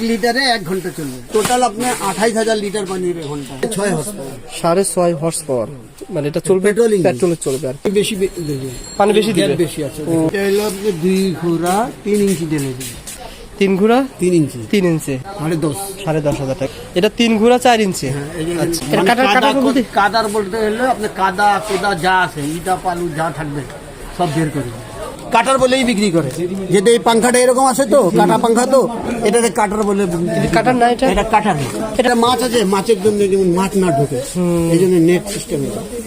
লিটারে এক ঘণ্টা চলবে। টোটাল আপনার আঠাইশ হাজার লিটার পানি দেবে ঘণ্টা ছয় হস্তা সাড়ে ছয় হর্স পাওয়ার মানে এটা চলবে engine। পেট্রোলে চলবে আর। বেশি দেবে। পানি বেশি দিবে? বেশি আছে। এটা হলো আপনার দুই ঘোড়া তিন ইঞ্চি ঢেলে দেবে। তিন ঘোড়া? তিন ইঞ্চি। তিন ইঞ্চি। সাড়ে দশ। সাড়ে দশ হাজার টাকা। এটা তিন ঘোড়া চার ইঞ্চি? এই আচ্ছা। মানে কাদা কাদার বলতে হলে আপনার কাদা কোদা যা আছে ইটা পালু যা থাকবে সব বের করে দেবে। কাটার বলেই বিক্রি করে। যেটা এই পাংখাটা এরকম আছে তো কাটা পাংখা তো এটাকে কাটার বলে কাটার না এটা? এটা কাটার এটা মাছ আছে মাছের জন্য যেমন মাছ না ঢোকে এই জন্য নেট সিস্টেম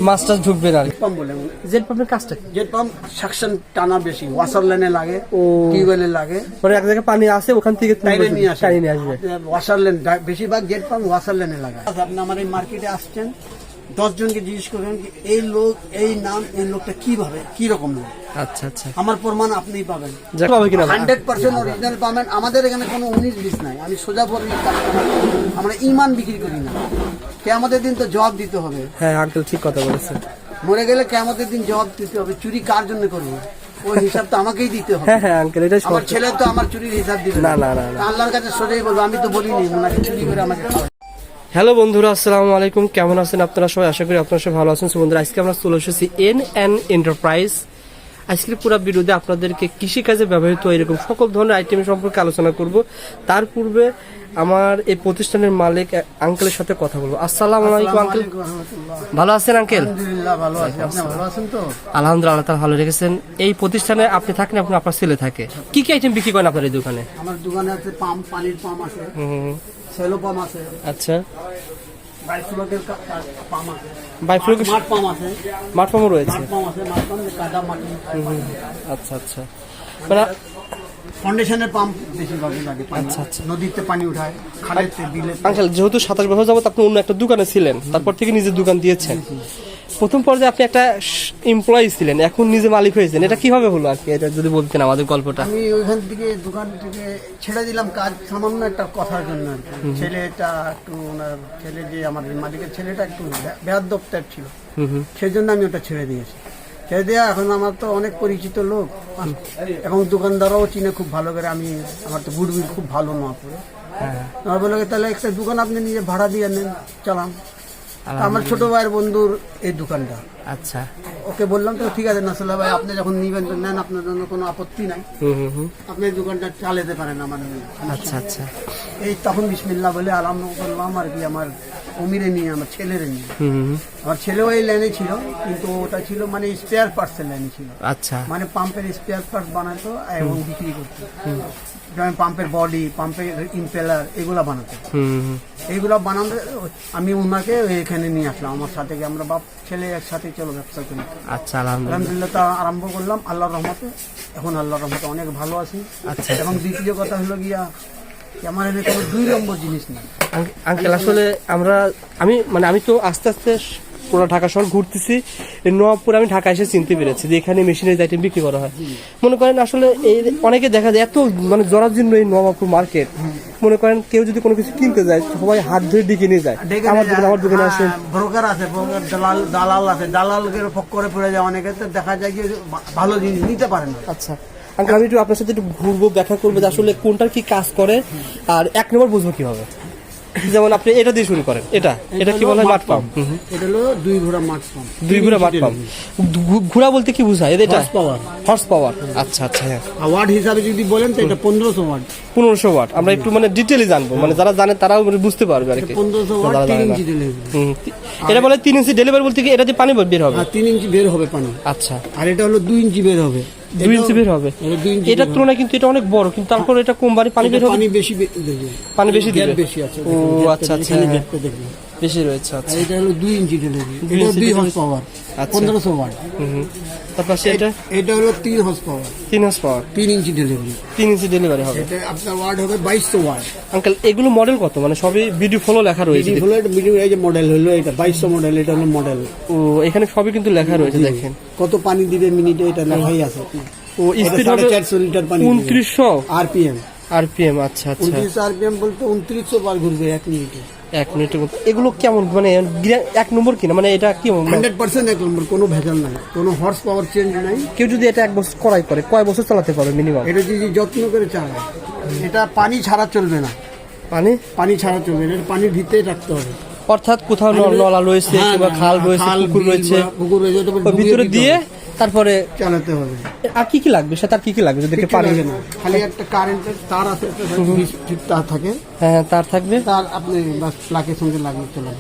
মাছ টাছ ঢুকবে না পাম্প বলে। জেট পাম্পের কাজটা কি? জেট পাম্প সাকশন টানা বেশি ওয়াসার লাইনে লাগে ও। টিউবওয়েলে লাগে। পরে এক জায়গায় পানি আসে ওখান থেকে তুমি নিয়ে আসে। নিয়ে আসবে। ওয়াসার লাইন বেশিরভাগ জেট পাম্প ওয়াসার লাইনে লাগে আপনি আমার এই মার্কেটে আসছেন দশ জনকে জিজ্ঞেস করবেন এই লোক এই নাম এই লোকটা কীভাবে কি রকম লোক? আচ্ছা আচ্ছা। আমার প্রমাণ আপনিই পাবেন। হান্ড্রেড পার্সেন্ট অরিজিনাল পাবেন। আমাদের এখানে কোনো উনিশ বিশ নাই। আমি সোজা পর আমরা ইমান বিক্রি করি না। কে আমাদের দিন তো জবাব দিতে হবে। হ্যাঁ আঙ্কেল ঠিক কথা বলেছেন। মরে গেলে কে আমাদের দিন জবাব দিতে হবে চুরি কার জন্য করব? ওই হিসাব তো আমাকেই দিতে হবে। হ্যাঁ হ্যাঁ আঙ্কেল এটাই আমার ছেলে তো আমার চুরির হিসাব দিবে। না, না, না। আল্লাহর কাছে সোজাই বলব আমি তো বলিনি ওনাকে চুরি করে আমাকে। হ্যালো বন্ধুরা আসসালামু আলাইকুম। কেমন আছেন আপনারা সবাই? আশা করি আপনারা সবাই ভালো আছেন। বন্ধুরা আজকে আমরা চলে এসেছি এন এন এন্টারপ্রাইজ আজকের পুরো ভিডিওতে আপনাদেরকে কৃষিকাজে ব্যবহৃত এরকম সকল ধরনের আইটেম সম্পর্কে আলোচনা করব। তার পূর্বে আমার এই প্রতিষ্ঠানের মালিক আঙ্কেলের সাথে কথা বলব। আসসালামু আলাইকুম আঙ্কেল। ভালো আছেন আঙ্কেল? আলহামদুলিল্লাহ ভালো আছি। আপনি ভালো আছেন তো? আলহামদুলিল্লাহ আল্লাহ ভালো রেখেছেন। এই প্রতিষ্ঠানে আপনি থাকেন আপনি আপনার ছেলে থাকে। কি কি আইটেম বিক্রি করেন আপনার এই দোকানে? আমার দোকানে আছে পাম্প পানির পাম্প আছে। হুম, পাম্প আছে। আচ্ছা। বাইফ্লোকের পাম্প আছে। বাইফ্লোক মাঠ পাম্প আছে। মাঠ পাম্পও রয়েছে। মাঠ পাম্প আছে মাঠ পাম্প কাদা মাটি। আচ্ছা আচ্ছা। মানে ফাউন্ডেশনের পাম্প বেশিরভাগই লাগে আচ্ছা, আচ্ছা। নদীতে পানি উঠায় খালেতে বিলে আঙ্কেল যেহেতু সাতাশ বছর যাবত আপনি অন্য একটা দোকানে ছিলেন তারপর থেকে নিজের দোকান দিয়েছেন। প্রথম পর্যায়ে আপনি একটা এমপ্লয়ি ছিলেন এখন নিজে মালিক হয়েছেন এটা কীভাবে হলো আর কি? এটা যদি বলতেন আমাদের গল্পটা। আমি ওইখান থেকে দোকান থেকে ছেড়ে দিলাম কাজ সামান্য একটা কথার জন্য আর কি। ছেলেটা একটু ওনার ছেলে যে আমাদের মালিকের ছেলেটা একটু বেহাদ্দপ টাইপ ছিল। সেই জন্য আমি ওটা ছেড়ে দিয়েছি। ছেড়ে দেওয়া এখন আমার তো অনেক পরিচিত লোক। এবং দোকানদারও চিনে খুব ভালো করে আমি আমার তো গুডউইল খুব ভালো না। পড়ে আমার বলে তাহলে একটা দোকান আপনি নিজে ভাড়া দিয়ে নেন চালান। আমার ছোট ভাইয়ের বন্ধুর এই দোকানটা। আচ্ছা। ওকে বললাম তো ঠিক আছে নাসলা ভাই আপনি যখন নিবেন তো নেন আপনার জন্য কোনো আপত্তি নাই। আপনি এই দোকানটা চালাতে পারেন আমার আচ্ছা আচ্ছা। এই তখন বিসমিল্লা বলে আরাম করলাম আর কি আমার অমিরে নিয়ে আমার ছেলেরে নিয়ে। আমার ছেলেও এই লাইনে ছিল কিন্তু ওটা ছিল মানে স্পেয়ার পার্টসের লাইনে ছিল। আচ্ছা। মানে পাম্পের স্পেয়ার পার্টস বানাতো এবং বিক্রি করতো। যেমন পাম্পের বডি পাম্পের ইম্পেলার এগুলা বানাতো। এইগুলো বানাতে আমি ওনাকে এখানে নিয়ে আসলাম আমার সাথে গিয়ে আমরা বাপ ছেলে একসাথে চলো ব্যবসা করি। আচ্ছা আলহামদুলিল্লাহ। আলহামদুলিল্লাহ তা আরম্ভ করলাম আল্লাহর রহমতে। এখন আল্লাহর রহমতে অনেক ভালো আছি। আচ্ছা। এবং দ্বিতীয় কথা হলো গিয়া আমার এখানে কোনো দুই নম্বর জিনিস নেই। আঙ্কেল আসলে আমরা আমি মানে আমি তো আস্তে আস্তে পুরো ঢাকা শহর ঘুরতেছি। এই নবাবপুর আমি ঢাকা এসে চিনতে পেরেছি যে এখানে মেশিনের আইটেম বিক্রি করা হয়। মনে করেন আসলে এই অনেকে দেখা যায় এত মানে জরাজীর্ণ এই নবাবপুর মার্কেট মনে করেন কেউ যদি কোনো কিছু কিনতে যায় সবাই হাত ধরে ডেকে নিয়ে যায়। আমার দোকানে আমার দোকানে আসে ব্রোকার আছে ব্রোকার দালাল দালাল আছে। দালালকে ফক্করে পড়ে যায়। অনেকে তো দেখা যায় কি ভা- ভালো জিনিস নিতে পারে না। আচ্ছা। আমি একটু আপনার সাথে একটু ঘুরবো দেখা করব যে আসলে কোনটার কি কাজ করে। আর এক নম্বর বুঝব কীভাবে? যেমন আপনি এটা দিয়ে শুরু করেন। এটা। এটা কি বলা? হয় মাঠ পাম্প। এটা হলো দুই ঘোড়া মাঠ পাম্প। দুই ঘুরা মাঠ পাম্প। ঘুরা বলতে কি বুঝায়? এটা Horse power। হর্স পাওয়ার আচ্ছা আচ্ছা হ্যাঁ। আর ওয়ার্ড হিসাবে যদি বলেন তো এটা পনেরোশো ওয়ার্ড। পনেরোশো ওয়াট। আমরা একটু মানে ডিটেলে জানব। মানে যারা জানে তারাও মানে বুঝতে পারবে আর কি। পনেরোশো ওয়ার্ড যারা তিন ইঞ্চি ডেলিভারি এটা বলে তিন ইঞ্চি ডেলিভারি বলতে কি এটা দিয়ে পানি বের হবে? আর তিন ইঞ্চি বের হবে পানি। আচ্ছা। আর এটা হলো দুই ইঞ্চি বের হবে। দুই ইঞ্চি বের হবে। এটা এটার তুলনায় কিন্তু এটা অনেক বড় কিন্তু তারপর এটা কোম্পানি পানি বের হবে? পানি বেশি দেবে পানি বেশি দিবে। বেশি আছে ও আচ্ছা আচ্ছা বেশি রয়েছে আচ্ছা। এটা হলো দুই ইঞ্চি ডেলিভারি দুই হর্স পাওয়ার আচ্ছা। পনেরোশো ওয়াট। তারপর সেটা এটা? হলো তিন হর্স পাওয়ার তিন হাস পাওয়ার তিন ইঞ্চি ডেলিভারি তিন ইঞ্চি ডেলিভারি হবে। এটা আপনার ওয়ার্ড হবে বাইশশো ওয়ার্ড আঙ্কেল এগুলো মডেল কত? মানে সবই বিডি ফলো লেখা রয়েছে। বিডি বিডি এই যে মডেল হলো এটা বাইশশো মডেল এটা হলো মডেল ও এখানে সবই কিন্তু লেখা রয়েছে দেখেন। কত পানি দিবে মিনিটে এটা লেখাই আছে। ও স্পিড হবে চারশো লিটার পানি উনত্রিশশো? আরপিএম আরপিএম আচ্ছা আচ্ছা। উনত্রিশ আরপিএম বলতে উনত্রিশশো বার ঘুরবে এক মিনিটে। এক মিনিটের এগুলো কেমন মানে এক নম্বর কিনা মানে এটা কি হান্ড্রেড পার্সেন্ট এক নম্বর কোনো ভেজাল নাই কোনো হর্স পাওয়ার চেঞ্জ নাই। কেউ যদি এটা এক বছর করাই করে কয় বছর চালাতে পারবে মিনিমাম এটা যদি যত্ন করে চালায় এটা পানি ছাড়া চলবে না। মানে পানি ছাড়া চলবে না এটা পানির ভিতরে রাখতে হবে। অর্থাৎ কোথাও নলা রয়েছে হ্যাঁ, কিংবা খাল রয়েছে পুকুর রয়েছে পুকুর রয়েছে ভিতরে দিয়ে। তারপরে চালাতে হবে। আর কি কি লাগবে? সেটা আর কি কি লাগবে? যদি পানি না। খালি একটা কারেন্টের তার আছে তার থাকে। হ্যাঁ হ্যাঁ, তার থাকবে। তার আপনি বাস প্লাকের সঙ্গে লাগিয়ে চলে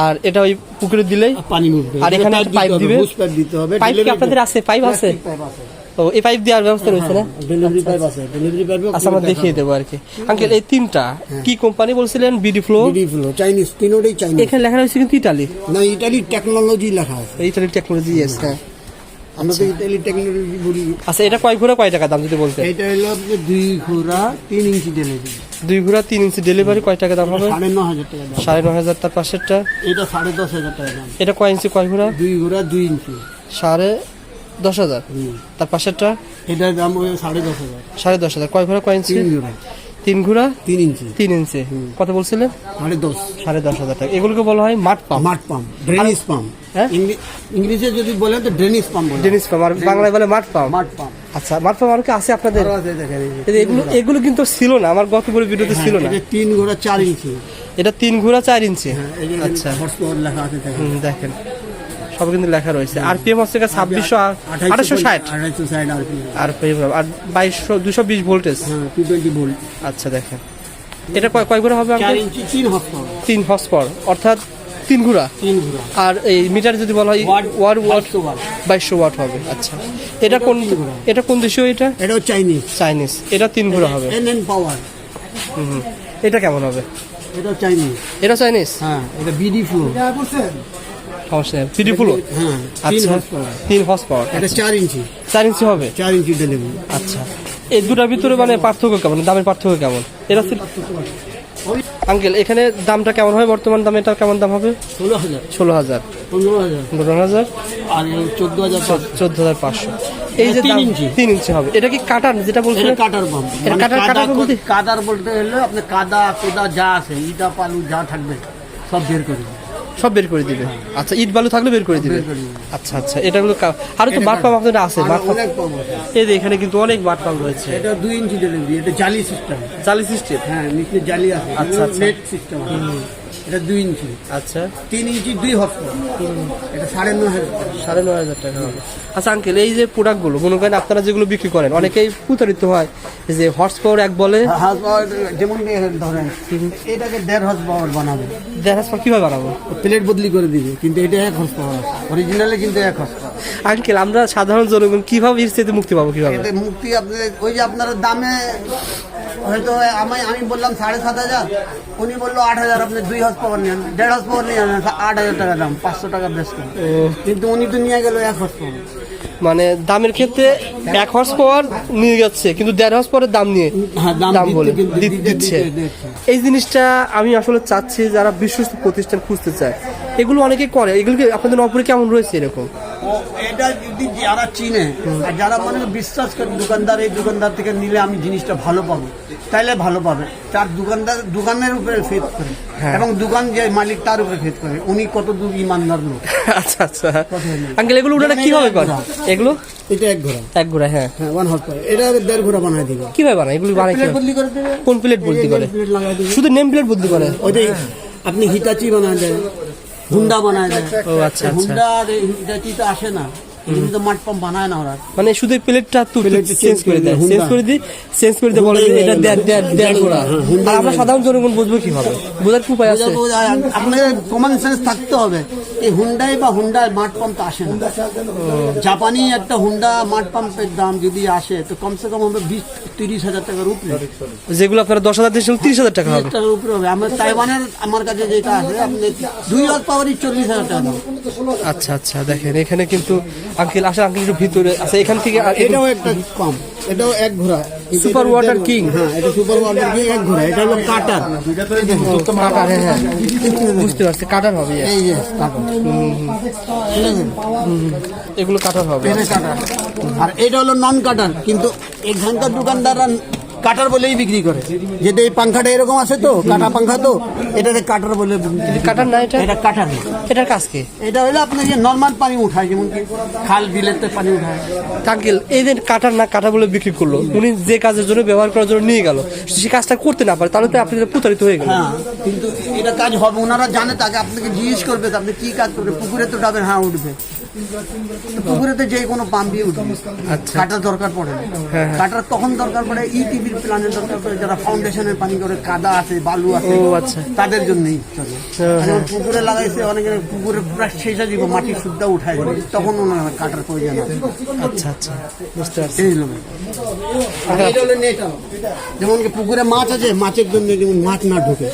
আর এটা ওই পুকুরে দিলেই পানি উঠবে আর এখানে একটা পাইপ দিবে? পাইপ দিতে হবে পাইপ কি আপনাদের আছে? পাইপ আছে? পাইপ আছে। ও এই পাইপ দেওয়ার ব্যবস্থা রয়েছে না? ডেলিভারি পাইপ আছে। ডেলিভারি পাইপ আচ্ছা আমরা দেখিয়ে দেবো আর কি। আঙ্কেল এই তিনটা কি কোম্পানি বলছিলেন? BD flow BD flow Chinese তিনোটাই Chinese এখানে লেখা রয়েছে কিন্তু ইটালি না ইটালি টেকনোলজি লেখা আছে। ইটালি টেকনোলজি হ্যাঁ। আমরা তো ইটালি টেকনোলজি বলি আচ্ছা এটা কয় ঘোড়া কয় টাকা দাম যদি বলতে এটা হলো আপনি দুই ঘোড়া তিন ইঞ্চি ডেলিভারি দুই ঘোড়া তিন ইঞ্চি ডেলিভারি কয় টাকা দাম হবে? সাড়ে ন হাজার টাকা দাম। সাড়ে ন হাজার তার পাশেরটা এটা সাড়ে দশ হাজার টাকা দাম। এটা কয় ইঞ্চি কয় ঘোড়া? দুই ঘোড়া দুই ইঞ্চি। সাড়ে দশ হাজার। তার পাশেরটা এটার দাম সাড়ে দশ হাজার। সাড়ে দশ হাজার। কয় ঘোড়া কয় ইঞ্চি? তিন ঘোড়া। তিন ইঞ্চি। তিন ইঞ্চি। কত বলছিলেন? সাড়ে দশ। সাড়ে দশ হাজার টাকা। এগুলোকে বলা হয় মাঠ পাম্প। মাঠ পাম্প ড্রেনিজ পাম্প? ইংলিশে যদি বলেন তো ড্রেনিজ পাম্প বলে জিনিস পাম্প আর বাংলায় বলে মাঠ পাম্প মাঠ পাম্প আচ্ছা মাঠ পাম্প আর কি আছে আপনাদের? এগুলো এগুলো কিন্তু ছিল না আমার গত বড় ভিডিওতে ছিল না। এটা তিন ঘোড়া চার ইঞ্চি। এটা তিন ঘোড়া চার ইঞ্চি? হ্যাঁ, আচ্ছা। লেখা আছে দেখেন। দেখেন। সব কিন্তু লেখা রয়েছে। আর পিএম হচ্ছে ছাব্বিশশো আঠাশশো ষাট? আর কি। আর বাইশশো দুশো বিশ ভোল্টেজ হ্যাঁ আচ্ছা দেখেন। এটা কয় কয় ঘোড়া হবে তিন তিন হর্স অর্থাৎ তিন ঘোড়া? তিন ঘোড়া। আর এই মিটার যদি বলা হয় ওয়াট ওয়াট বাইশশো ওয়াট। হবে আচ্ছা। এটা কোন এটা কোন দেশীয় এটা? এটাও চাইনিজ। চাইনিজ। এটা তিন ঘোড়া হবে। পাওয়ার। হুম। এটা কেমন হবে? এটাও চাইনিজ। এটা চাইনিজ? হ্যাঁ এটা বিডি ফ্লো। সমস্যা নেই। থ্রি ফুলো? হ্যাঁ আচ্ছা। হর্স পাওয়ার তিন হর্স পাওয়ার এটা চার ইঞ্চি। চার ইঞ্চি হবে? চার ইঞ্চি ডেলিভারি আচ্ছা। এই দুটার ভিতরে মানে পার্থক্য কেমন? দামের পার্থক্য কেমন? এটা আঙ্কেল এখানে দামটা কেমন হয়? বর্তমান দাম এটার কেমন দাম হবে? ষোলো হাজার। ষোলো হাজার। পনেরো হাজার। পনেরো হাজার? আর চোদ্দ হাজার চোদ্দ হাজার পাঁচশো। এই যে তিন দাম- ইঞ্চি। তিন ইঞ্চি হবে। এটা কি কাটার যেটা বলছেন কাটার পাম্প। এটা মানে কাটার- কাটার বলতে- কাদার বলতে হলে আপনি কাদা কোদা যা আছে ইটা পালু যা থাকবে সব বের করে। সব বের করে দিবে। আচ্ছা ইট বালু থাকলে বের করে দিবে। আচ্ছা আচ্ছা এটা হলো কা- আরও তো বাট পাম্প আপনাদের আছে বাট পাম্প এই যে এখানে কিন্তু অনেক বাট পাম্প রয়েছে। এটা দুই ইঞ্চি ডেলিভারি এটা জালি সিস্টেম জালি সিস্টেম হ্যাঁ নিচে জালি আছে। আচ্ছা, আচ্ছা। নেট সিস্টেম এটা দুই ইঞ্চি। আচ্ছা। তিন ইঞ্চি দুই হর্স এটা সাড়ে নয় হাজার সাড়ে নয় হাজার টাকা হবে। আচ্ছা আঙ্কেল এই যে প্রোডাক্টগুলো মনে করেন আপনারা যেগুলো বিক্রি করেন অনেকেই প্রতারিত হয় যে হর্স পাওয়ার এক বলে। পাওয়ার যেমন ধরেন এটাকে দেড় হর্স পাওয়ার বানাবে দেখা কীভাবে বানাবো? প্লেট বদলি করে দিবে কিন্তু এটা এক হর্স পাওয়ার অরিজিনালে কিন্তু এক হর্স পাওয়ার আঙ্কেল আমরা সাধারণ জনগণ কীভাবে এর মুক্তি পাবো কীভাবে? মুক্তি আপনাদের ওই যে আপনার দামে হয়তো আমি আমি বললাম সাড়ে সাত হাজার উনি বলল আট হাজার আপনি দুই হাউস পাওয়ার নেন দেড় হাউস পাওয়ার নিয়ে আট হাজার টাকা দাম পাঁচশো টাকা বেশ কিন্তু উনি তো নিয়ে গেল এক পাওয়ার। মানে দামের ক্ষেত্রে এক হর্স পাওয়ার নিয়ে যাচ্ছে কিন্তু দেড় হর্স পাওয়ারের দাম নিয়ে হ্যাঁ দাম বলে দিচ্ছে এই জিনিসটা আমি আসলে চাচ্ছি যারা বিশ্বস্ত প্রতিষ্ঠান খুঁজতে চায়। এগুলো অনেকে করে এগুলোকে আপনাদের নপুরে কেমন রয়েছে এরকম? এটা যদি যারা চিনে আর যারা মানে বিশ্বাস করে দোকানদার এই দোকানদার থেকে নিলে আমি জিনিসটা ভালো পাবো তাইলে ভালো পাবে। তার দোকানদার দোকানের উপরে ফেদ করে। হ্যাঁ। এবং দোকান যে মালিক তার উপরে ফেদ করে। উনি কত দূর ইমানদার লোক। আচ্ছা আচ্ছা। আঙ্কেল এগুলো ওনারা কীভাবে করে? এগুলো? এটা এক ঘোড়া। এক ঘোড়া হ্যাঁ। হ্যাঁ ওয়ান হর্স পাওয়ার এটা দেড় ঘোড়া বানায় দিবে। কীভাবে বানায়? এগুলো বানায় প্লেট বদলি করে দেবে। কোন প্লেট বদলি করে? শুধু নেম প্লেট বদলি করে? ওইটাই। আপনি হিটাচি বানায় দেয় হুন্ডা বানায় দেয়। ও আচ্ছা আচ্ছা। হুন্ডা আর এই তো আসে না। এগুলো তো মাঠ পাম্প বানায় না ওরা। মানে শুধু প্লেটটা তো চেঞ্জ করে করে দেয়। দেয়, চেঞ্জ করে দিই চেঞ্জ করে দিয়ে বলে এটা দেড় দেড় দেড় ঘোড়া আর আমরা সাধারণ জনগণ বুঝব কীভাবে? বোঝার কি উপায় আছে? আপনাদের কমন সেন্স থাকতে হবে। এই হুন্ডাই বা হুন্ডার মাঠ পাম্প তো আসে না। জাপানি একটা হুন্ডা মাঠ পাম্পের দাম যদি আসে তো কমসে কম হবে বিশ তিরিশ হাজার টাকার উপরে। যেগুলো আপনারা দশ হাজার দিয়েছিলেন তিরিশ হাজার টাকা হবে। টাকার উপরে হবে। আমার তাইওয়ানের আমার কাছে যেটা আছে আপনি দুই হাজার পাওয়ারই চল্লিশ হাজার টাকা আচ্ছা আচ্ছা দেখেন এখানে কিন্তু আঙ্কেল আসলে আঙ্কেল একটু ভিতরে আচ্ছা এখান থেকে এটাও একটা পাম্প এটাও এক ঘোড়া। Super Water King। হ্যাঁ এটা সুপার ওয়াটার কিং এক ঘোড়া। এটা হলো কাটার। কাটার হ্যাঁ হ্যাঁ। বুঝতে পারছি কাটার হবে এই যে কাটার। এগুলো কাটার হবে। কাটার। আর এটা হলো নন কাটার কিন্তু এখানকার দোকানদাররা কাটার বলেই বিক্রি করে। যেটা এই পাংখাটা এরকম আছে তো কাটা পাংখা তো এটাতে কাটার বলে কাটার না এটা এটা কাটার এটার কাজ কি? এটা হলো আপনার যে নর্মাল পানি উঠায় যেমন খাল বিলেতে পানি উঠায়। আঙ্কেল এই যে কাটার না কাটা বলে বিক্রি করল উনি যে কাজের জন্য ব্যবহার করার জন্য নিয়ে গেল সে কাজটা করতে না পারে তাহলে তো আপনি প্রতারিত হয়ে গেল হ্যাঁ কিন্তু এটা কাজ হবে ওনারা জানে তাকে আপনাকে জিজ্ঞেস করবে আপনি কি কাজ করবে পুকুরে তো ডাবেন হ্যাঁ উঠবে। তো পুকুরে তো যে কোনো পাম্পই উঠবে আচ্ছা। কাটার দরকার পড়ে না। হ্যাঁ, হ্যাঁ। কাটার তখন দরকার পড়ে ই টিভির প্ল্যানের দরকার পড়ে যারা ফাউন্ডেশনের পানি করে কাদা আছে বালু আছে আচ্ছা। তাদের জন্যই চলে। হ্যাঁ, পুকুরে লাগাইছে অনেকে পুকুরে পুরো শেষে দিব মাটি শুদ্ধ উঠায় দিবে। তখন ওনার কাটার প্রয়োজন আছে। আচ্ছা আচ্ছা। বুঝতে পারছি। নেট যেমন কি পুকুরে মাছ আছে মাছের জন্য যেমন মাছ না ঢুকে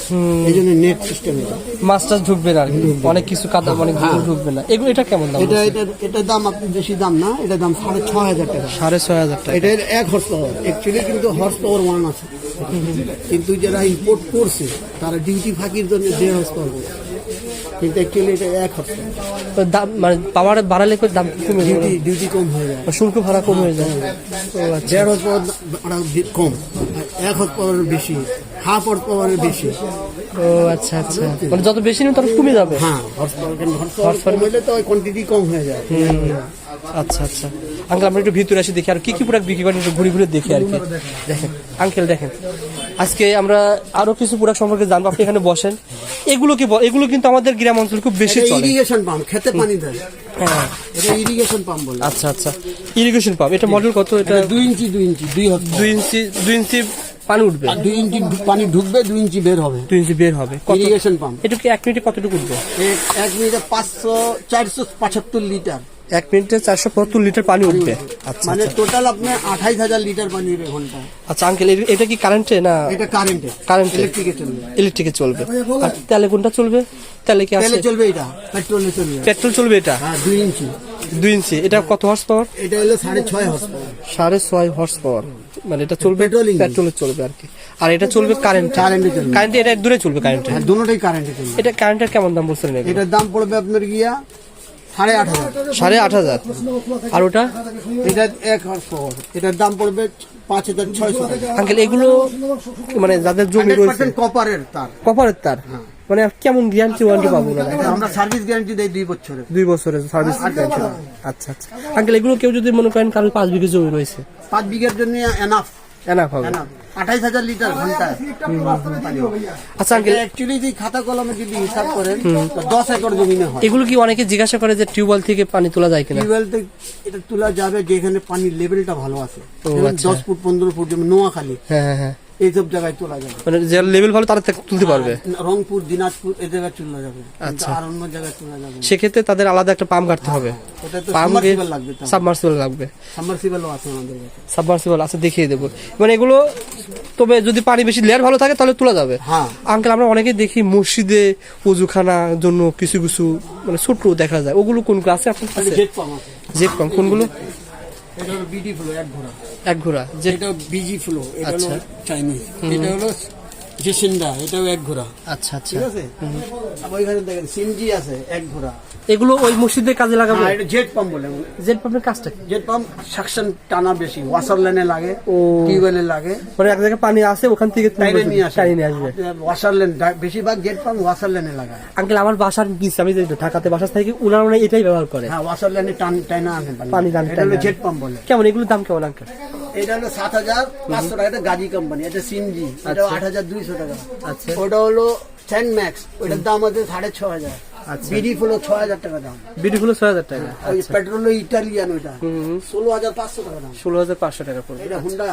এই জন্য নেট সিস্টেম এটা মাছ টাছ ঢুকবে না অনেক কিছু কাদা অনেক ঢুকবে না। এগুলো এটা কেমন দাম এটা এটা এটার দাম আপনি বেশি দাম না এটা দাম সাড়ে ছ হাজার টাকা। সাড়ে ছয় হাজার টাকা। এটা এক হর্স পাওয়ার। অ্যাকচুয়ালি কিন্তু হর্স পাওয়ার ওয়ান আছে। কিন্তু যারা ইম্পোর্ট করছে তারা ডিউটি ফাঁকির জন্য দেড় হর্স পাওয়ার কিন্তু অ্যাকচুয়ালি এটা এক হর্স তো দাম মানে পাওয়ার বাড়ালে করে দাম কমে ডিউটি ডিউটি কম হয়ে যায়। শুল্ক ভাড়া কম হয়ে যায় ও আচ্ছা। দেড় হর্স পাওয়ার কম। এক হর্স পাওয়ারের বেশি হাফ হর্স পাওয়ারের বেশি। ও আচ্ছা আচ্ছা। মানে যত বেশি নেন তত কমে যাবে? হ্যাঁ হর্স পাওয়ার তো ওই কোয়ান্টিটি কম হয়ে যায়। আচ্ছা আচ্ছা। আঙ্কেল আমরা একটু ভিতরে আসি দেখি আর কি কি প্রোডাক্ট বিক্রি করেন একটু ঘুরে ঘুরে দেখি আর কি। দেখেন আঙ্কেল দেখেন। আজকে আমরা আরও কিছু প্রোডাক্ট সম্পর্কে জানব আপনি এখানে বসেন। এগুলো কি এগুলো কিন্তু আমাদের গ্রাম অঞ্চল খুব বেশি চলে। ইরিগেশন পাম্প খেতে পানি দেয়। হ্যাঁ। এটা ইরিগেশন পাম্প বলে। আচ্ছা আচ্ছা। ইরিগেশন পাম্প এটা মডেল কত? এটা দুই ইঞ্চি দুই ইঞ্চি দুই ইঞ্চি দুই ইঞ্চি পানি উঠবে। আর দুই ইঞ্চি পানি ঢুকবে দুই ইঞ্চি বের হবে। দুই ইঞ্চি বের হবে। কত ইরিগেশন পাম্প এটা কি এক মিনিটে কতটুকু উঠবে? এক- এক মিনিটে পাঁচশো চারশো পঁচাত্তর লিটার। এক মিনিটে চারশো পঁচাত্তর লিটার পানি উঠবে। আচ্ছা মানে আচ্ছা। টোটাল আপনার আঠাইশ হাজার লিটার পানি হবে ঘন্টায়। আচ্ছা আঙ্কেল এটা কি কারেন্টে না এটা কারেন্টে কারেন্টে ইলেকট্রিকে চলবে। ইলেকট্রিকে চলবে। আর তেলে কোনটা চলবে? তেলে কি আছে? তেলে চলবে এটা পেট্রোলে চলবে। পেট্রোল চলবে এটা? হ্যাঁ দুই ইঞ্চি। দুই ইঞ্চি। এটা কত হর্স পাওয়ার এটা হলো সাড়ে ছয় হর্স সাড়ে ছয় হর্স পাওয়ার মানে এটা চলবে পেট্রোল চলবে আর কি। আর এটা চলবে কারেন্ট কারেন্টে চলবে। কারেন্টে এটা দূরে চলবে কারেন্টে হ্যাঁ দুটোটাই কারেন্টে চলবে। এটা কারেন্টের কেমন দাম বলছিলেন এগুলো? এটার দাম পড়বে আপনার গিয়া সাড়ে আট হাজার। সাড়ে আট হাজার। আর ওটা? এটা এক এটার দাম পড়বে পাঁচ হাজার ছয়শো আঙ্কেল এগুলো মানে যাদের জমি রয়েছে কপারের তার। কপারের তার? মানে কেমন গ্যারান্টি ওয়ারেন্টি পাবো না? আমরা সার্ভিস গ্যারান্টি দেই দুই বছরের। দুই বছরের সার্ভিস গ্যারান্টি আচ্ছা আচ্ছা। আঙ্কেল এগুলো কেউ যদি মনে করেন কারও পাঁচ বিঘে জমি রয়েছে? পাঁচ বিঘার জন্য এনাফ এনাফ হবে। আঠাইশ হাজার লিটার ঘন্টায় আচ্ছা আঙ্কেল। অ্যাকচুয়ালি যে খাতা কলমে যদি হিসাব করেন দশ একর জমিনে হয়। এগুলো কি অনেকে জিজ্ঞাসা করে যে টিউবওয়েল থেকে পানি তোলা যায় কিনা? টিউবওয়েলতে এটা তোলা যাবে যেখানে পানির লেভেলটা ভালো আছে। আচ্ছা। দশ ফুট পনেরো ফুট যেমন নোয়াখালী। হ্যাঁ হ্যাঁ হ্যাঁ। এইসব জায়গায় তোলা যাবে। মানে যে লেভেল ভালো তারা তুলতে পারবে? রংপুর দিনাজপুর এই জায়গায় তোলা যাবে। আচ্ছা। আর অন্য জায়গায় তোলা যাবে। সেক্ষেত্রে তাদের আলাদা একটা পাম্প কাটতে হবে। ওটা তো পাম্প সাবমার্সিবল লাগবে সাবমার্সিবল লাগবে। সাবমার্সিবলও আছে আমাদের কাছে। সাবমার্সিবল আছে দেখিয়ে দেবো। মানে এগুলো তবে যদি পানি বেশি লেয়ার ভালো থাকে তাহলে তোলা যাবে। হ্যাঁ। আঙ্কেল আমরা অনেকে দেখি মসজিদে উজুখানা জন্য কিছু কিছু মানে ছোট দেখা যায়। ওগুলো কোনগুলো আছে আপনার কাছে? জেট পাম্প কোনগুলো? এটা হলো বিডি ফ্লো এক ঘোড়া। এক ঘোড়া যেটা বিজি ফ্লো এটা হলো আচ্ছা। চাইনিজ এটা হলো জেসিন্ডা এটাও এক ঘোড়া। আচ্ছা আচ্ছা। ঠিক আছে? আবার ওইখানে দেখেন সিনজি আছে এক ঘোড়া। এগুলো ওই মসজিদের কাজে লাগাবো? এটা জেট পাম্প বলে। জেট পাম্পের কাজটা জেট পাম্প সাকশন টানা বেশি ওয়াসার লাইনে লাগে ও। টিউবওয়েলে লাগে। এক জায়গায় পানি আছে ওখান থেকে টাইনে নিয়ে আসে। টাইনে আসবে। ওয়াসার লাইন বেশিরভাগ জেট পাম্প ওয়াসার লাইনে লাগায় আঙ্কেল আমার বাসার নিচে আমি যে ঢাকাতে বাসার থেকে উনার মানে এটাই ব্যবহার করে। হ্যাঁ ওয়াসার লাইনে টান টাইনা আনে পানি। টান এটা হলো জেট পাম্প বলে। কেমন এগুলোর দাম কেমন আঙ্কেল? এটা হলো সাত হাজার পাঁচশো টাকা এটা গাজি কোম্পানি এটা সিনজি। এটা আচ্ছা। আট হাজার টাকা। আচ্ছা। ওটা হলো সেন্ট ম্যাক্স ওটার দাম আছে সাড়ে ছ হাজার আচ্ছা। বিডি হলো ছ হাজার টাকা দাম। ছয় হাজার টাকা। ওই পেট্রোল ইটালিয়ান ওইটা ষোলো হাজার পাঁচশো টাকা দাম। ষোলো হাজার পাঁচশো টাকা পড়বে। এটা হুন্ডা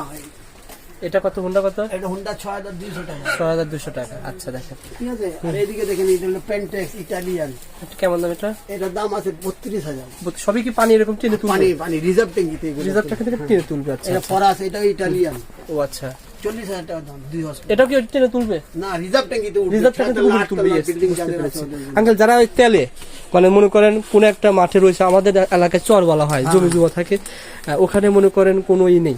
এটা কত হুন্ডা কত? এটা হুন্ডা হাজার দুইশো টাকা। ছয় হাজার দুশো টাকা। আচ্ছা দেখেন। ঠিক আছে? আর এদিকে দেখেন এটা হলো পেন্টেক্স ইটালিয়ান এটা কেমন দাম এটা? এটার দাম আছে বত্রিশ হাজার সবই কি পানি এরকম টেনে পানি তুলবে? পানি রিজার্ভ ট্যাঙ্কিতে। রিজার্ভ থেকে টেনে তুলবে আচ্ছা এটা আছে ইটালিয়ান ও আচ্ছা। চল্লিশ হাজার টাকা দাম দুই কি তুলবে? না রিজার্ভ ট্যাঙ্কিতে রিজার্ভ উপরে তুলবে। আঙ্কেল যারা ওই তেলে মানে মনে করেন কোন একটা মাঠে রয়েছে আমাদের এলাকায় চর বলা হয়। জমি জমা থাকে ওখানে মনে করেন কোনো ই নেই।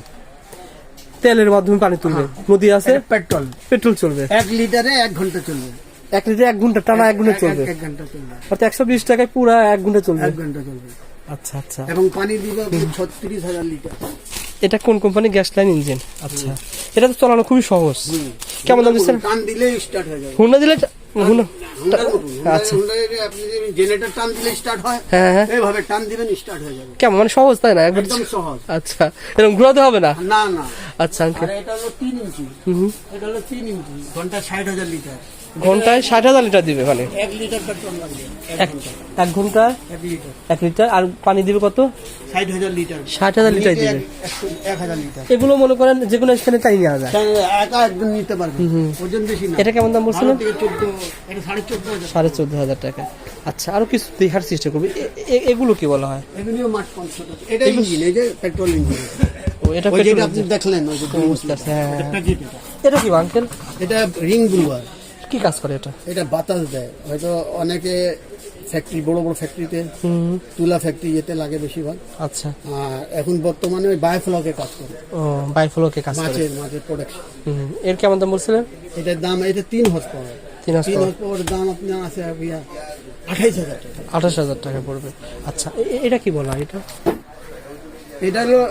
তেলের মাধ্যমে পানি তুলবে। নদী আছে? পেট্রোল। পেট্রোল চলবে। এক লিটারে এক ঘণ্টা চলবে। এক লিটার এক ঘণ্টা টানা এক ঘণ্টা চলবে। এক ঘণ্টা চলবে। অর্থাৎ একশো বিশ টাকায় পুরা এক ঘণ্টা চলবে। এক ঘণ্টা চলবে। আচ্ছা আচ্ছা। এবং পানি দিবে ছত্রিশ হাজার লিটার। এটা কোন কোম্পানি গ্যাস লাইন ইঞ্জিন আচ্ছা। এটা তো চালানো খুবই সহজ। কেমন দাম দিচ্ছেন? টান দিলে স্টার্ট হয়ে যাবে। হুন্ডা দিলে হুন্ডা হুন্ডার হুন্ডা- আচ্ছা। আপনি জেনারেটর টান দিলে স্টার্ট হয় হ্যাঁ হ্যাঁ। এইভাবে টান দিবেন স্টার্ট হয়ে যাবে। কেমন? মানে সহজ তাই না? একদম সহজ। আচ্ছা। এরকম ঘোরাতে হবে না? না না। আচ্ছা আঙ্কেল এটা হলো তিন ইঞ্চি। এটা হলো তিন ইঞ্চি। ঘণ্টা ষাট হাজার লিটার ঘন্টায় ষাট হাজার লিটার দিবে মানে। এক লিটার পেট্রোল লাগবে এক এক ঘণ্টা। এক ঘন্টায় এক লিটার। আর পানি দিবে কত? ষাট হাজার লিটার। 60,000 লিটার দিবে। এক- হাজার লিটার। এগুলো মনে করেন যে কোনো স্থানে তাই নেওয়া যায়। একা একদম নিতে পারবে। ওজন বেশি না। এটা কেমন দাম বলছিলেন? সাড়ে চোদ্দ হাজার। হাজার টাকা। আচ্ছা আরও কিছু দেখার চেষ্টা করবে। এগুলো কি বলা হয়? এগুলিও মাঠ পঞ্চাশ এটা ইঞ্জিন এই যে পেট্রোল ইঞ্জিন এটা পেট্রোল আপনি দেখলেন হ্যাঁ। এটা কি আঙ্কেল এটা রিং ব্লুয়ার কি কাজ করে এটা? এটা বাতাস দেয়। হয়তো অনেকে ফ্যাক্টরি বড় বড় ফ্যাক্টরিতে তুলা ফ্যাক্টরি যেতে লাগে বেশিরভাগ। আচ্ছা। আর এখন বর্তমানে ওই বায়োফ্লকে কাজ করে। ও বাইফ্লোকে কাজ করে। মাছের মাছের প্রোডাকশন এর কেমন দাম বলছিলেন? এটার দাম এটা তিন হর্স পাওয়ার তিন হর্স পাওয়ার দাম আপনার আছে ইয়া আঠাইশ হাজার টাকা। আঠাশ হাজার টাকা পড়বে। আচ্ছা এটা কি বলা এটা? এটা হলো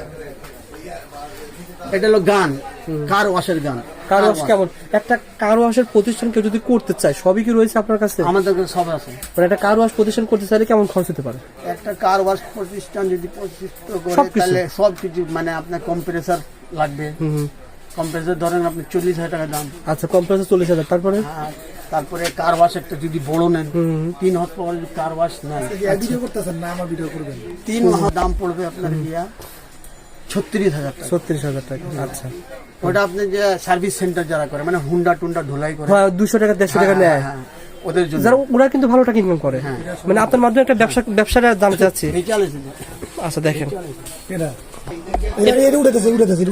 এটা হলো গান। কার ওয়াশের গান কার ওয়াশ কেমন? একটা কার ওয়াশের প্রতিষ্ঠান কেউ যদি করতে চায় সবই কি রয়েছে আপনার কাছে? আমাদের কাছে সব আছে। মানে একটা কার ওয়াশ প্রতিষ্ঠান করতে চাইলে কেমন খরচ হতে পারে? একটা কার ওয়াশ প্রতিষ্ঠান যদি প্রতিষ্ঠিত করে তাহলে সব কিছু মানে আপনার কম্প্রেসার লাগবে। কম্প্রেসার ধরেন আপনি চল্লিশ হাজার টাকা দাম। আচ্ছা কম্প্রেসার চল্লিশ হাজার। তারপরে? তারপরে কার ওয়াশ একটা যদি বড় নেন তিন হাত পাওয়ার যদি কার ওয়াশ নেন। ভিডিও করতেছেন না আমার ভিডিও করবেন তিন দাম পড়বে আপনার গিয়া। ছত্রিশ হাজার টাকা। ছত্রিশ হাজার টাকা আচ্ছা। ওটা আপনি যে সার্ভিস সেন্টার যারা করে মানে হুন্ডা টুন্ডা ঢোলাই করে। হ্যাঁ দুশো টাকা দেড়শো টাকা হ্যাঁ, নেয়। হ্যাঁ, ওদের জন্য। যারা ওরা কিন্তু ভালো টাকা ইনকাম করে। হ্যাঁ। মানে আপনার মাধ্যমে একটা ব্যবসা ব্যবসাটা জানতে চাচ্ছি আচ্ছা দেখেন।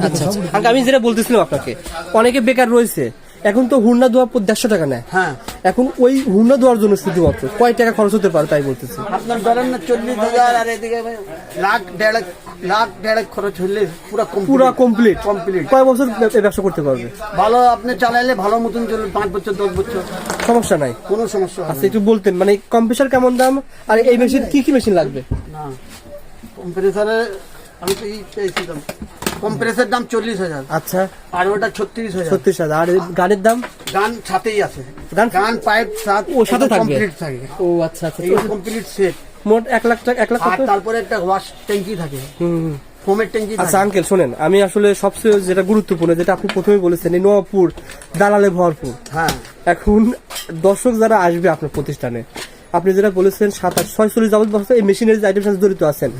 আচ্ছা আচ্ছা। আমি যেটা বলতেছিলাম আপনাকে অনেকে বেকার রয়েছে। এখন তো হুন্ডা দেওয়া দেড়শো টাকা নেয়। হ্যাঁ। এখন ওই হুন্ডা দেওয়ার জন্য শুধুমাত্র কয় টাকা খরচ হতে পারে তাই বলতেছি। আপনার ধরেন না চল্লিশ হাজার আর এদিকে লাখ দেড় লাখ দেড় খরচ হলে পুরো পুরা কমপ্লিট কমপ্লিট কয় বছর ব্যবসা করতে পারবে? ভালো আপনি চালাইলে ভালো মতন চলবে পাঁচ বছর দশ বছর। সমস্যা নাই। কোনো সমস্যা আচ্ছা একটু বলতেন মানে কম্পিউটার কেমন দাম? আর এই মেশিন কি কি মেশিন লাগবে? না কম্প্রেসারে আমি তো এই পেয়েছিলাম। কম্প্রেসার দাম চল্লিশ হাজার। আচ্ছা। আর ওটা ছত্রিশ হাজার। ছত্রিশ হাজার। আর গানের দাম? গান সাথেই আছে। গান- গান পাইপ সাত ও, সাথে থাকবে? কমপ্লিট থাকে। ও আচ্ছা আচ্ছা কমপ্লিট সেট মোট এক লাখ টাকা এক লাখ কত? তারপরে একটা ওয়াশ ট্যাঙ্কি থাকে। হুম হুম। ফোমের ট্যাঙ্কি আচ্ছা আঙ্কেল শোনেন আমি আসলে সবচেয়ে যেটা গুরুত্বপূর্ণ যেটা আপনি প্রথমে বলেছেন এই দালালে ভরপুর। হ্যাঁ। এখন দর্শক যারা আসবে আপনার প্রতিষ্ঠানে আপনি যেটা বলেছেন সাতাশ ছয়চল্লিশ যাবত বছর এই মেশিনারি আইটেম সাথে জড়িত আছেন।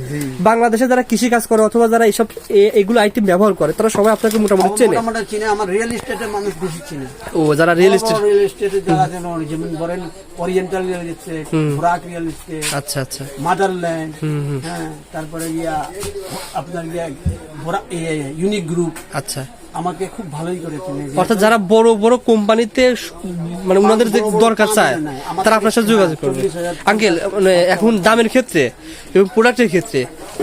বাংলাদেশে যারা কৃষি কাজ করে অথবা যারা এইসব এগুলো আইটেম ব্যবহার করে তারা সবাই আপনাকে মোটামুটি চেনে। মোটামুটি চিনে আমার রিয়েল এস্টেটের মানুষ বেশি চিনে। ও যারা রিয়েল এস্টেট রিয়েল এস্টেটের যারা যেমন বলেন oriental real estate Burak real estate আচ্ছা আচ্ছা। মাদারল্যান্ড হ্যাঁ তারপরে ইয়া আপনার ইয়া ইউনিক গ্রুপ আচ্ছা। আমাকে খুব ভালোই করে অর্থাৎ যারা বড় বড় কোম্পানিতে মানে ওনাদের যে দরকার চায় তারা আপনার সাথে যোগাযোগ করবে। আঙ্কেল মানে এখন দামের ক্ষেত্রে এবং প্রোডাক্টের ক্ষেত্রে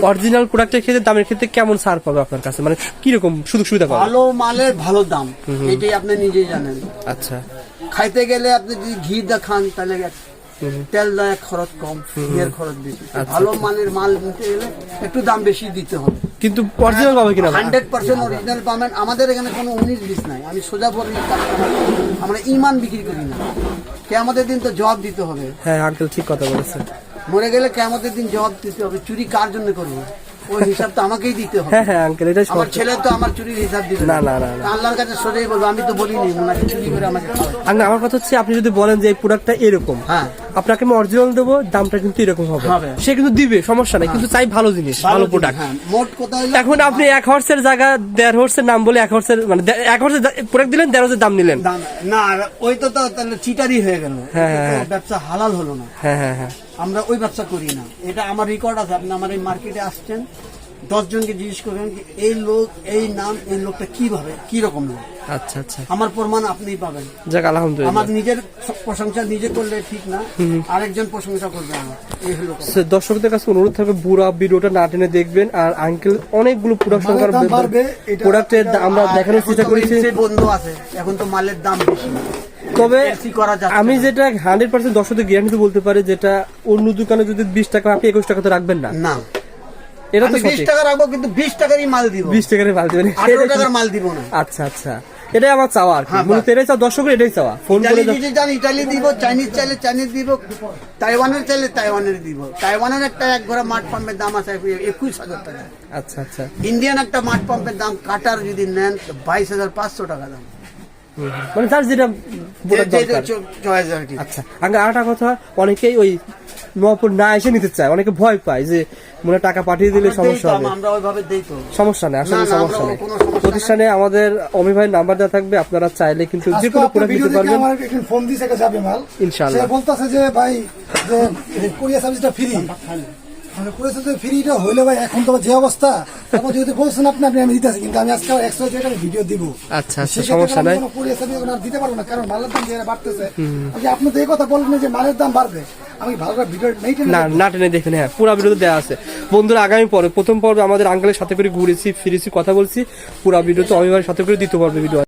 অরিজিনাল প্রোডাক্টের ক্ষেত্রে দামের ক্ষেত্রে কেমন ছাড় পাবে আপনার কাছে? মানে কীরকম সুযোগ সুবিধা পাবে? ভালো মালের ভালো দাম এটাই আপনি নিজেই জানেন। আচ্ছা। খাইতে গেলে আপনি যদি ঘি দা খান তাহলে তেল দেয় খরচ কম ঘিয়ের খরচ বেশি। আচ্ছা, ভালো মানের মাল নিতে গেলে একটু দাম বেশি দিতে হবে। কিন্তু অরিজিনাল পাবে কিনা? হান্ড্রেড পার্সেন্ট অরিজিনাল পাবেন। আমাদের এখানে কোনো উনিশ বিশ নাই। আমি সোজা বলি আমরা ইমান বিক্রি করি না। কে আমাদের দিন তো জবাব দিতে হবে। হ্যাঁ আঙ্কেল ঠিক কথা বলেছেন। মরে গেলে কে আমাদের দিন জবাব দিতে হবে চুরি কার জন্য করব? ওই হিসাব তো আমাকেই দিতে হবে। হ্যাঁ হ্যাঁ আঙ্কেল এটাই আমার ছেলে তো আমার চুরির হিসাব দিবে না, না, না, না। আল্লাহর কাছে সোজাই বলব আমি তো বলিনি ওনাকে চুরি করে আমাকে আঙ্কেল আমার কথা হচ্ছে আপনি যদি বলেন যে এই প্রোডাক্টটা এরকম হ্যাঁ। আপনাকে আমি অরিজিনাল দেবো দামটা কিন্তু এরকম হবে। সে কিন্তু দিবে সমস্যা নাই কিন্তু চাই ভালো জিনিস ভালো প্রোডাক্ট হ্যাঁ। মোট কথা এখন আপনি এক হর্সের জায়গা দেড় হর্সের নাম বলে এক হর্সের মানে এক হর্সের প্রোডাক্ট দিলেন দেড় হর্সের দাম নিলেন। না ওই তো তো তাহলে চিটারি হয়ে গেল। হ্যাঁ, হ্যাঁ। ব্যবসা হালাল হলো না। হ্যাঁ হ্যাঁ হ্যাঁ। আমরা ওই ব্যবসা করি না। এটা আমার রেকর্ড আছে আপনি আমার এই মার্কেটে আসছেন দশ জনকে জিজ্ঞেস করবেন এই লোক এই নাম এই লোকটা কীভাবে কি রকম লোক? আচ্ছা আচ্ছা। আমার প্রমাণ আপনিই পাবেন। যাক আলহামদুলিল্লাহ। আমার নিজের প্রশংসা নিজে করলে ঠিক না আরেকজন প্রশংসা করবে আমার। এই হলো দর্শকদের কাছে অনুরোধ থাকবে বুড়া ভিডিওটা না টেনে দেখবেন আর আঙ্কেল অনেকগুলো প্রোডাক্টের আমরা দেখানোর চেষ্টা করেছি। বন্ধ আছে এখন তো মালের দাম বেশি। তবে আমি যেটা হান্ড্রেড পার্সেন্ট দর্শকদের গ্যারান্টি বলতে পারি যেটা অন্য দোকানে যদি বিশ টাকা আপনি একুশ টাকা তো রাখবেন না। না। এটা তো বিশ টাকা রাখব কিন্তু বিশ টাকারই মাল দিব। বিশ টাকার মাল দেবেন। টাকার মাল দিব না। আচ্ছা আচ্ছা। এটাই আমার চাওয়া আর কি। হ্যাঁ, মূলত এটাই চাওয়া। দর্শকের এটাই চাওয়া। ফোন করে ইটালি দিব চাইনিজ চাইলে চাইনিজ দিব তাইওয়ানের চাইলে তাইওয়ানের দিব। তাইওয়ানের একটা এক ঘোড়া মাঠ পাম্পের দাম আছে একুশ হাজার টাকা। আচ্ছা আচ্ছা। ইন্ডিয়ান একটা মাঠ পাম্পের দাম কাটার যদি নেন বাইশ হাজার পাঁচশো টাকা দাম। মানে যার যেটা বোটার দরকার। চয়েস আর কি। আচ্ছা আগে আরেকটা কথা অনেকেই ওই নোয়াপুর না এসে নিতে চায় অনেকে ভয় পায় যে মনে হয় টাকা পাঠিয়ে দিলে সমস্যা হবে। আমরা ওইভাবে দেই তো সমস্যা নেই আসলে সমস্যা নেই। প্রতিষ্ঠানে আমাদের অমি ভাইয়ের নাম্বার দেওয়া থাকবে আপনারা চাইলে কিন্তু যে কোনো প্রোডাক্ট নিতে পারবেন। ফোন দিয়েছে যাবে মাল। ইনশাআল্লাহ। সে বলতেছে যে ভাই যে কোরিয়া সার্ভিসটা ফ্রি মানে ফ্রিটা হইলে ভাই এখন তো যে অবস্থা তারপর যদি বলছেন আপনি আপনি আমি দিতেছি কিন্তু আমি আজকে ভিডিও দিব। আচ্ছা আচ্ছা সমস্যা নাই। কোনো এখন আর দিতে পারব না কারণ মালের দাম বাড়তেছে আপনি তো এই কথা বলবেন যে মালের দাম বাড়বে। আমি ভালো করে ভিডিও না না টেনে দেখুন হ্যাঁ পুরো ভিডিও দেওয়া আছে। বন্ধুরা আগামী পর্বে প্রথম পর্বে আমাদের আঙ্কেলের সাথে করে ঘুরেছি ফিরেছি কথা বলছি পুরো ভিডিও তো অমি ভাইয়ের সাথে করে দিতে পারবে ভিডিও